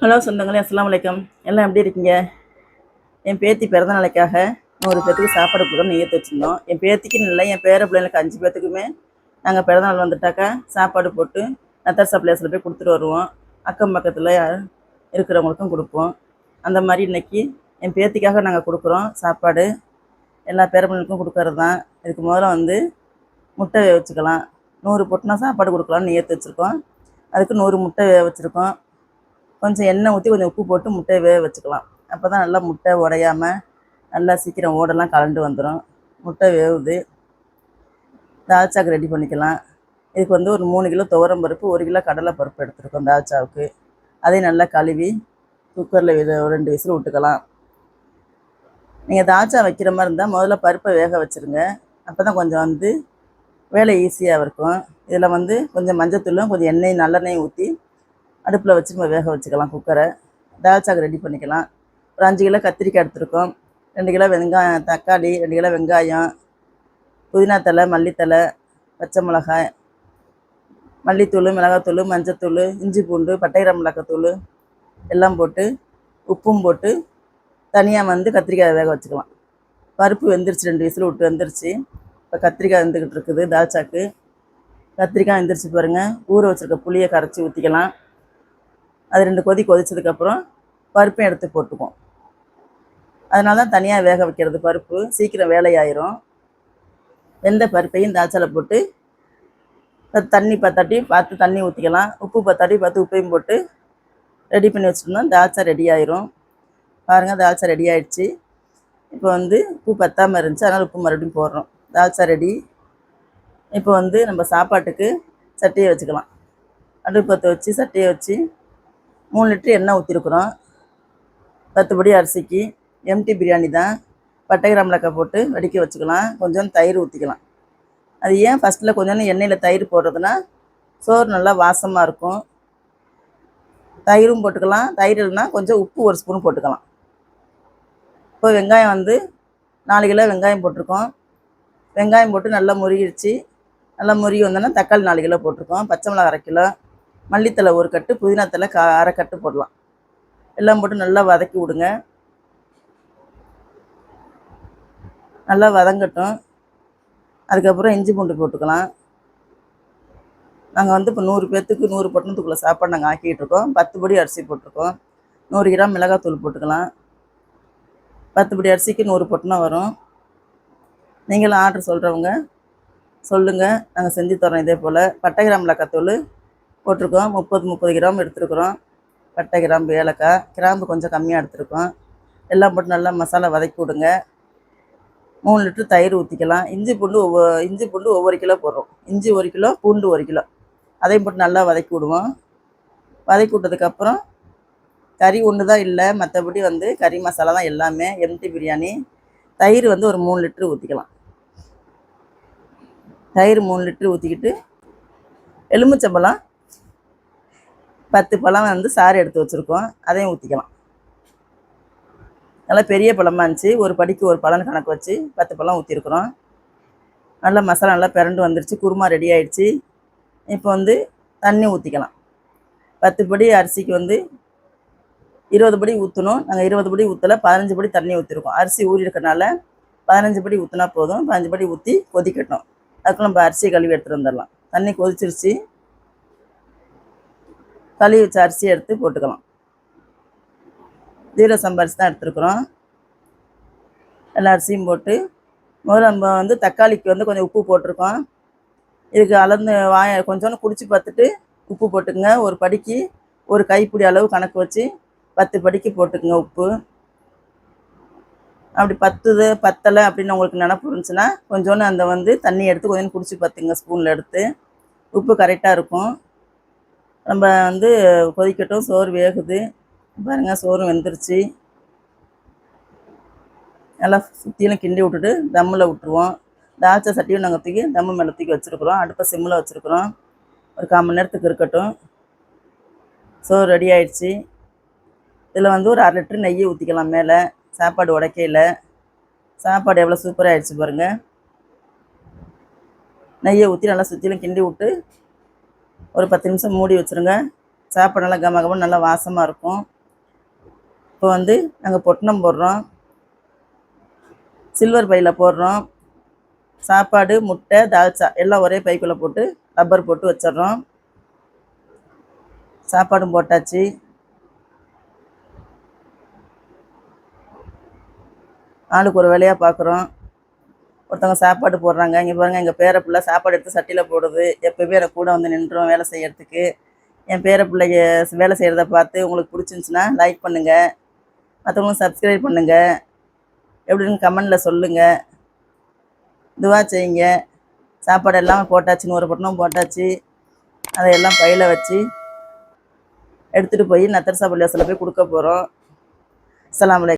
Hello சொந்தங்களே அஸ்லாம் வலைக்கம் எல்லாம் எப்படி இருக்கீங்க? என் பேத்தி பிறந்த நாளைக்காக நூறு பேத்துக்கு சாப்பாடு கொடுக்கணும் நியத்து வச்சுருந்தோம். என் பேத்திக்குன்னு இல்லை என் பேர பிள்ளைங்களுக்கு அஞ்சு பேத்துக்குமே நாங்கள் பிறந்த நாள் வந்துட்டாக்கா சாப்பாடு போட்டு நத்தர் சப்ளைஸில் போய் கொடுத்துட்டு வருவோம். அக்கம் பக்கத்தில் இருக்கிறவங்களுக்கும் கொடுப்போம். அந்த மாதிரி இன்னைக்கு என் பேத்திக்காக நாங்கள் கொடுக்குறோம் சாப்பாடு. எல்லா பேர பிள்ளைங்களுக்கும் கொடுக்கறது தான். இதுக்கு முதல்ல வந்து முட்டை வச்சுக்கலாம். நூறு பொட்டினா சாப்பாடு கொடுக்கலாம்னு ஏற்று வச்சுருக்கோம். அதுக்கு நூறு முட்டை வச்சுருக்கோம். கொஞ்சம் எண்ணெய் ஊற்றி கொஞ்சம் உப்பு போட்டு முட்டையை வேக வச்சுக்கலாம். அப்போ தான் நல்லா முட்டை உடையாம நல்லா சீக்கிரம் ஓடெல்லாம் கலண்டு வந்துடும் முட்டை வேவுது. தால்ச்சாக்கு ரெடி பண்ணிக்கலாம். இதுக்கு வந்து ஒரு மூணு கிலோ துவரம் பருப்பு ஒரு கிலோ கடலை பருப்பு எடுத்துருக்கோம் தால்ச்சாவுக்கு அதையும் நல்லா கழுவி குக்கரில் வித ரெண்டு விசில் விட்டுக்கலாம். நீங்கள் தால்ச்சா வைக்கிற மாதிரி இருந்தால் முதல்ல பருப்பை வேக வச்சுருங்க. அப்போ தான் கொஞ்சம் வந்து வேலை ஈஸியாக இருக்கும். இதில் வந்து கொஞ்சம் மஞ்சத்தூளும் கொஞ்சம் எண்ணெய் நல்லெண்ணெய் ஊற்றி அடுப்பில் வச்சு நம்ம வேக வச்சுக்கலாம் குக்கரை தால்ச்சாக்கு ரெடி பண்ணிக்கலாம். ஒரு அஞ்சு கிலோ கத்திரிக்காய் எடுத்திருக்கோம். ரெண்டு கிலோ வெங்காயம் தக்காளி ரெண்டு கிலோ வெங்காயம் புதினா தழை மல்லித்தலை பச்சை மிளகாய் மல்லித்தூள் மிளகாத்தூள் மஞ்சத்தூள் இஞ்சி பூண்டு பட்டைகிற மிளகாத்தூள் எல்லாம் போட்டு உப்பும் போட்டு தனியாக வந்து கத்திரிக்காய் வேக வச்சுக்கலாம். பருப்பு வெந்துருச்சு ரெண்டு விசில் விட்டு வந்துருச்சு. இப்போ கத்திரிக்காய் வந்துக்கிட்டு இருக்குது தால்ச்சாக்கு கத்திரிக்காய் வெந்துருச்சு பாருங்கள் ஊற வச்சுருக்க புளியை கரைச்சி ஊற்றிக்கலாம் அது ரெண்டு கொதி கொதிச்சதுக்கப்புறம் பருப்பையும் எடுத்து போட்டுக்குவோம். அதனால தான் தனியாக வேக வைக்கிறது பருப்பு. சீக்கிரம் வேலையாயிரும். வெந்த பருப்பையும் தாய்ச்சலை போட்டு தண்ணி பத்தாட்டி பார்த்து தண்ணி ஊற்றிக்கலாம் உப்பு பத்தாட்டி பார்த்து உப்பையும் போட்டு ரெடி பண்ணி வச்சுருந்தோம். தால்ச்சா ரெடி ஆயிரும் பாருங்கள் தால்ச்சா ரெடி ஆயிடுச்சு இப்போ வந்து உப்பு பத்தாமல் இருந்துச்சு. அதனால் உப்பு மறுபடியும் போடுறோம். தால்ச்சா ரெடி. இப்போ வந்து நம்ம சாப்பாட்டுக்கு சட்டியை வச்சுக்கலாம். அடுப்பு பற்ற வச்சு சட்டியை வச்சு மூணு லிட்டரு எண்ணெய் ஊற்றிருக்குறோம் பத்துபடி அரிசிக்கு எம்டி பிரியாணி தான். பட்டை கிராம் மிளகாய் போட்டு வடிக்க வச்சுக்கலாம். கொஞ்சம் தயிர் ஊற்றிக்கலாம் அது ஏன் ஃபஸ்ட்டில் கொஞ்சம் எண்ணெயில் தயிர் போடுறதுன்னா சோறு நல்லா வாசமாக இருக்கும். தயிரும் போட்டுக்கலாம். தயிர் இல்லைன்னா கொஞ்சம் உப்பு ஒரு ஸ்பூன் போட்டுக்கலாம். இப்போ வெங்காயம் வந்து நாலு கிலோ வெங்காயம் போட்டிருக்கோம். வெங்காயம் போட்டு நல்லா முருகிடுச்சு. நல்லா முருகி வந்தோன்னா தக்காளி நாலு கிலோ போட்டிருக்கோம். பச்சை மிளகா அரை கிலோ. மல்லித்தலை ஒரு கட்டு புதினா கா அரை கட்டு போடலாம். எல்லாம் போட்டு நல்லா வதக்கி விடுங்க. நல்லா வதங்கட்டும். அதுக்கப்புறம் இஞ்சி பூண்டு போட்டுக்கலாம். நாங்கள் வந்து இப்போ நூறு பேர்த்துக்கு நூறு பட்டணத்துக்குள்ளே சாப்பாடு நாங்கள் ஆக்கிட்டுருக்கோம் பத்து படி அரிசி போட்டிருக்கோம். நூறு கிராம் மிளகாத்தூள் போட்டுக்கலாம். பத்து படி அரிசிக்கு நூறு பொட்டணம் வரும். நீங்களும் ஆர்டர் சொல்கிறவங்க சொல்லுங்கள் நாங்கள் செஞ்சு தரோம் இதே போல். பட்டை கிராம் மிளகாத்தூள் போட்டிருக்கோம். முப்பது முப்பது கிராம் எடுத்துருக்குறோம். பட்டை கிராம்பு ஏலக்காய். கிராம்பு கொஞ்சம் கம்மியாக எடுத்துருக்கோம். எல்லாம் போட்டு நல்லா மசாலா வதக்கி விடுங்க. மூணு லிட்டர் தயிர் ஊற்றிக்கலாம் இஞ்சி பூண்டு ஒவ்வொரு இஞ்சி பூண்டு ஒவ்வொரு கிலோ போடுறோம். இஞ்சி ஒரு கிலோ பூண்டு ஒரு கிலோ. அதையும் போட்டு நல்லா வதக்கி விடுவோம். வதக்கி விட்டதுக்கப்புறம் கறி ஒன்று தான் இல்லை. மற்றபடி வந்து கறி மசாலா தான் எல்லாமே. எம்டி பிரியாணி. தயிர் வந்து ஒரு மூணு லிட்டரு ஊற்றிக்கலாம் தயிர் மூணு லிட்ரு ஊற்றிக்கிட்டு எலுமிச்சம்பழம் பத்து பழம் வந்து சாறு எடுத்து வச்சுருக்கோம். அதையும் ஊற்றிக்கலாம் நல்லா பெரிய பழமாக இருந்துச்சு. ஒரு படிக்கு ஒரு பழம் கணக்கு வச்சு பத்து பழம் ஊற்றிருக்குறோம் நல்லா மசாலா நல்லா பிறண்டு வந்துருச்சு. குருமா ரெடி ஆயிடுச்சு. இப்போ வந்து தண்ணி ஊற்றிக்கலாம் பத்து படி அரிசிக்கு வந்து இருபது படி ஊற்றணும் நாங்கள் இருபது படி ஊற்றலை பதினஞ்சு படி தண்ணி ஊற்றிருக்கோம் அரிசி ஊறி இருக்கனால பதினஞ்சு படி ஊற்றினா போதும். பதினஞ்சு படி ஊற்றி கொதிக்கட்டும். அதுக்குள்ள நம்ம அரிசியை கழுவி எடுத்துகிட்டு வந்துடலாம். தண்ணி கொதிச்சிருச்சு. கழுவி வச்ச அரிசி எடுத்து போட்டுக்கலாம். ஜீரக சம்பரிசி தான் எடுத்துருக்குறோம். எல்லா அரிசியும் போட்டு முதல்ல நம்ம வந்து தக்காளிக்கு வந்து கொஞ்சம் உப்பு போட்டிருக்கோம். இதுக்கு அளந்து வாய கொஞ்சோண்டு குடிச்சு பார்த்துட்டு உப்பு போட்டுக்குங்க. ஒரு படிக்கு ஒரு கைப்பிடி அளவு கணக்கு வச்சு பத்து படிக்கு போட்டுக்குங்க உப்பு. அப்படி பத்துது பத்தலை அப்படின்னு உங்களுக்கு நினப்பு இருந்துச்சுன்னா கொஞ்சோண்டு அந்த வந்து தண்ணி எடுத்து கொஞ்சம் குடிச்சு பார்த்துங்க ஸ்பூனில் எடுத்து. உப்பு கரெக்டாக இருக்கும். நம்ம வந்து கொதிக்கட்டும் சோறு வேகுது. பாருங்கள் சோறு வெந்துருச்சு. நல்லா சுற்றிலும் கிண்டி விட்டுட்டு தம்மில் விட்டுருவோம். தால்ச்சா சட்டியும் நாங்கள் தூக்கி தம்மு மேலே தூக்கி வச்சுருக்குறோம். அடுப்பை சிம்மில் வச்சுருக்குறோம். ஒரு கால் மணி நேரத்துக்கு இருக்கட்டும். சோறு ரெடி ஆயிடுச்சு. இதில் வந்து ஒரு அரை லிட்டர் நெய்யை ஊற்றிக்கலாம் மேலே. சாப்பாடு உடைக்கையில் சாப்பாடு எவ்வளோ சூப்பராக ஆயிடுச்சு பாருங்கள் நெய்யை ஊற்றி நல்லா சுற்றிலும் கிண்டி விட்டு ஒரு பத்து நிமிஷம் மூடி வச்சுருங்க. சாப்பாடு நல்லா கம கமன்னு நல்லா வாசமாக இருக்கும். இப்போ வந்து நாங்கள் பொட்டணம் போடுறோம். சில்வர் பையில் போடுறோம். சாப்பாடு முட்டை தால்ச்சா எல்லாம் ஒரே பைக்குள்ளே போட்டு ரப்பர் போட்டு வச்சிடுறோம். சாப்பாடும் போட்டாச்சு. ஆளுக்கு ஒரு வேலையாக பார்க்குறோம் ஒருத்தவங்க சாப்பாடு போடுறாங்க இங்கே பாருங்கள் எங்கள் பேர பிள்ளை சாப்பாடு எடுத்து சட்டியில் போடுது. எப்போயுமே எனக்கு கூட வந்து நின்றோம் வேலை செய்யறதுக்கு. என் பேர பிள்ளைய வேலை செய்கிறத பார்த்து உங்களுக்கு பிடிச்சிருந்துச்சின்னா லைக் பண்ணுங்கள் மற்றவங்களும் சப்ஸ்கிரைப் பண்ணுங்கள் எப்படின்னு கமெண்டில் சொல்லுங்கள் இதுவாக செய்யுங்க. சாப்பாடு எல்லாம் போட்டாச்சு நூறு பட்டணம் போட்டாச்சு. அதையெல்லாம் பையில் வச்சு எடுத்துகிட்டு போய் நத்தர் சாப்பாடு போய் கொடுக்க போகிறோம் அஸ்ஸலாமு